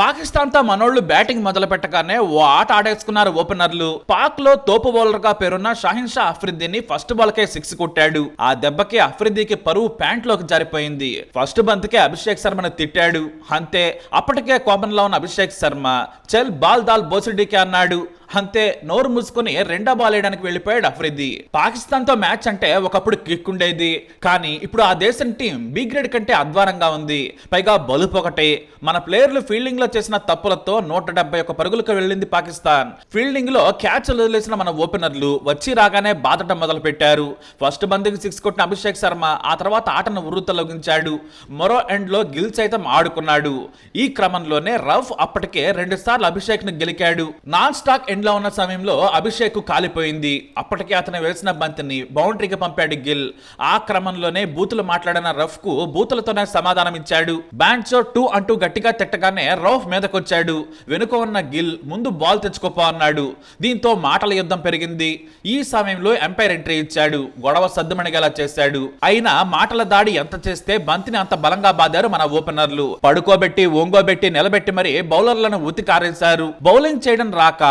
పాకిస్తాన్తో మనోళ్ళు బ్యాటింగ్ మొదలు పెట్టగానే ఓ ఆట ఆడేసుకున్నారు ఓపెనర్లు. పాక్లో తోపు బౌలర్గా పేరున్న షాహిన్ షా అఫ్రిద్దీని ఫస్ట్ బాల్ కే సిక్స్ కొట్టాడు. ఆ దెబ్బకి అఫ్రిద్దీకి పరువు ప్యాంట్లోకి జారిపోయింది. ఫస్ట్ బంత్కే అభిషేక్ శర్మను తిట్టాడు. అంతే అప్పటికే కోపంలో ఉన్న అభిషేక్ శర్మ చెల్ బాల్ దాల్ బోసిడీకే అన్నాడు. అంతే నోరు మూసుకుని రెండో బాల్ వేయడానికి వెళ్ళిపోయాడు అఫ్రిది. పాకిస్తాన్తో మ్యాచ్ అంటే ఒకప్పుడు కిక్ ఉండేది. కానీ ఇప్పుడు ఆ దేశం టీం బి గ్రేడ్ కంటే అద్వానంగా ఉంది. పైగా బలుపు ఒకటి. మన ప్లేయర్లు ఫీల్డింగ్లో చేసిన తప్పులతో నూట డెబ్బై ఒక పరుగులకు వెళ్ళింది పాకిస్తాన్. ఫీల్డింగ్లో క్యాచ్ వదిలేసిన మన ఓపెనర్లు వచ్చి రాగానే బాధటం మొదలు పెట్టారు ఫస్ట్ బంతికి సిక్స్ కొట్టిన అభిషేక్ శర్మ ఆ తర్వాత ఆటను ఉర్రుతలొగించాడు మరో ఎండ్లో గిల్ సైతం ఆడుకున్నాడు. ఈ క్రమంలోనే రఫ్ అప్పటికే రెండు సార్లు అభిషేక్ను గెలికాడు. నాన్ స్టాక్ ఎండ్ లో ఉన్న సమయంలో అభిషేక్ కాలిపోయింది. అప్పటికే అతను వేసిన బంతిని బౌండరీకి పంపాడు గిల్. ఆ క్రమంలోనే బూతులు మాట్లాడిన రఫ్కు బూతులతోనే సమాధానం ఇచ్చాడు. బ్యాండ్సో టూ అంటూ గట్టిగా తిట్టగానే రౌఫ్ మీదకొచ్చాడు. వెనుక ఉన్న గిల్ ముందు బాల్ తెచ్చుకోపో అన్నాడు. దీంతో మాటల యుద్ధం పెరిగింది. ఈ సమయంలో ఎంపైర్ ఎంట్రీ ఇచ్చాడు. గొడవ సద్దుమణిగేలా చేశాడు. అయినా మాటల దాడి ఎంత చేస్తే బంతిని అంత బలంగా బాదారు మన ఓపెనర్లు. పడుకోబెట్టి ఒంగోబెట్టి నిలబెట్టి మరి బౌలర్లను ఉతికారేశారు. బౌలింగ్ చేయడం రాక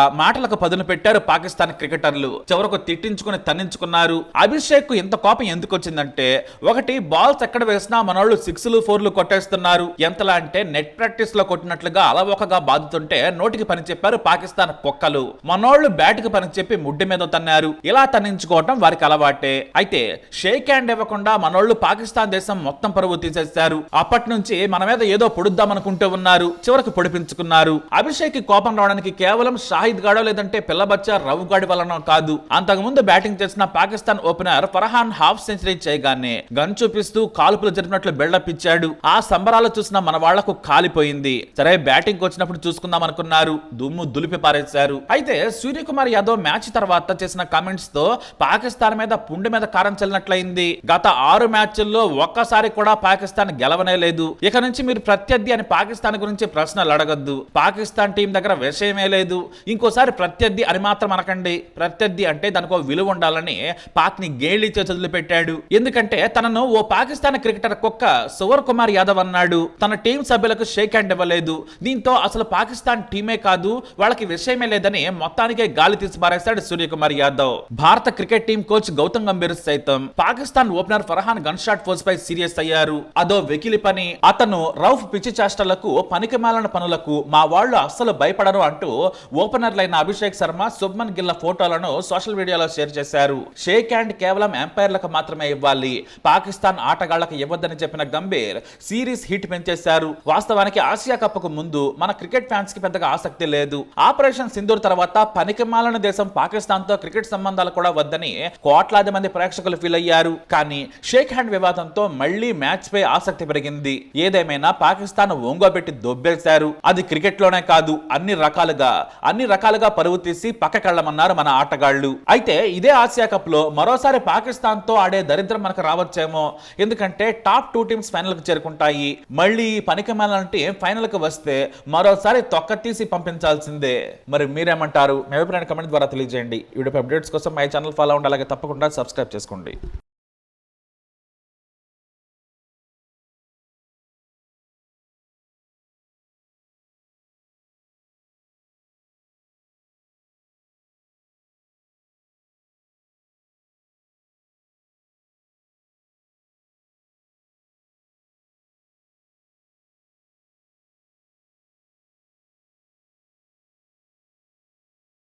మాటలకు పదును పెట్టారు పాకిస్తాన్ క్రికెటర్లు. చివరకు తిట్టించుకుని తన్నించుకున్నారు. అభిషేక్కు ఇంత కోపం ఎందుకు వచ్చిందంటే ఒకటి బాల్స్ ఎక్కడ వేసినా మనోళ్ళు సిక్స్లు ఫోర్లు కొట్టేస్తున్నారు. ఎంతలా అంటే నెట్ ప్రాక్టీస్లో కొట్టినట్లుగా అలవోకగా బాదుతుంటే నోటికి పని చెప్పారు పాకిస్తాన్ కుక్కలు. మనోళ్ళు బ్యాట్కి పని చెప్పి ముడ్డి మీద తన్నారు. ఇలా తన్నించుకోవటం వారికి అలవాటే. అయితే షేక్ హ్యాండ్ ఇవ్వకుండా మనోళ్ళు పాకిస్తాన్ దేశం మొత్తం పరువు తీసేశారు. అప్పటి నుంచి మన మీద ఏదో పొడుద్దామనుకుంటూ ఉన్నారు. చివరికి పొడిపించుకున్నారు. అభిషేక్కి కోపం రావడానికి కేవలం షాహిద్ గాడో లేదంటే పిల్లబచ్చ రవ్వుగాడి వలన కాదు. అంతకుముందు బ్యాటింగ్ చేసిన Pakistan opener Farhan half century చేయగానే గన్ చూపిస్తూ కాల్పులు జరిపినట్లు బిల్డప్ ఇచ్చాడు. ఆ సంబరాలు చూసిన మన వాళ్ళకు కాలిపోయింది. సరే బ్యాటింగ్ వచ్చినప్పుడు చూసుకుందాం అనుకున్నారు. దుమ్ము దులిపి పారేశారు. అయితే సూర్యకుమార్ యాదవ్ మ్యాచ్ తర్వాత చేసిన కామెంట్స్తో పాకిస్తాన్ మీద పుండె మీద కారం చల్లినట్లయింది. గత ఆరు మ్యాచ్ల్లో ఒక్కసారి కూడా పాకిస్తాన్ గెలవనే లేదు. ఇక నుంచి మీరు ప్రత్యర్థి అని పాకిస్తాన్ గురించి ప్రశ్నలు అడగద్దు. పాకిస్తాన్ టీం దగ్గర విషయమే లేదు. ఇంకోసారి ప్రత్యర్థి అని మాత్రం అనకండి. ప్రత్యర్థి అంటే దానికి ఒక విలువ ఉండాలని పాక్ని గేలి పెట్టాడు ఎందుకంటే తనను ఓ పాకిస్తాన్ క్రికెటర్ కుక్క సువర్ కుమార్ యాదవ్ అన్నాడు. తన టీం సభ్యులకు షేక్ హ్యాండ్ ఇవ్వలేదు. దీంతో అసలు పాకిస్తాన్ టీమే కాదు వాళ్ళకి విషయమే లేదని మొత్తానికే గాలి తీసి పారేశాడు సూర్యకుమార్ యాదవ్. భారత cricket team coach Gautam Gambhir సైతం Pakistan opener Farhan gun shot force పై సీరియస్ అయ్యారు. అదో వెకిలి పని. అతను రౌఫ్ పిచ్చి చేష్టలకు పనికిమాలిన పనులకు మా వాళ్ళు అస్సలు భయపడరు అంటూ ఓపెనర్లైన అభిషేక్ శర్మ శుభ్మన్ గిల్ల ఫోటోలను సోషల్ మీడియాలో షేర్ చేశారు. షేక్ హ్యాండ్ కేవలం ఎంపైర్లకు మాత్రమే ఇవ్వాలి. పాకిస్తాన్ ఆటగాళ్ళకు ఇవ్వద్దని చెప్పిన గంభీర్ సిరీస్ హిట్ పెంచేశారు. వాస్తవానికి ఆసియా కప్కు ముందు మన క్రికెట్ ఫ్యాన్స్కి పెద్దగా ఆసక్తి లేదు. ఆపరేషన్ సింధూర్ తర్వాత పనికిమాలిన దేశం పాకిస్తాన్తో క్రికెట్ సంబంధాలు కూడా వద్దని కోట్లాది మంది ప్రేక్షకులు ఫీల్ అయ్యారు. కానీ షేక్ హ్యాండ్ వివాదంతో మళ్ళీ మ్యాచ్ పై ఆసక్తి పెరిగింది. ఏదేమైనా పాకిస్తాన్ ఒంగోబెట్టి దొబ్బేశారు. అది క్రికెట్లోనే కాదు అన్ని రకాలుగా అన్ని రకాలుగా పరువు తీసి పక్కకెళ్ళమన్నారు మన ఆటగాళ్ళు అయితే ఇదే ఆసియా కప్లో మరోసారి పాకిస్తాన్తో ఆడే దరిద్రం మనకు రావచ్చేమో. ఎందుకంటే టాప్ టూ టీమ్స్ ఫైనల్కు చేరుకుంటాయి. మళ్ళీ పనికిమాలంటే ఫైనల్కు వస్తే మరోసారి తొక్క తీసి పంపించాల్సిందే. మరి మీరేమంటారు? మీ అభిప్రాయాన్ని కమెంట్ ద్వారా తెలియజేయండి. వీడియో అప్డేట్స్ కోసం మై ఛానల్ ఫాలో అవ్వండి. అలాగే తప్పకుండా సబ్స్క్రైబ్ చేసుకోండి.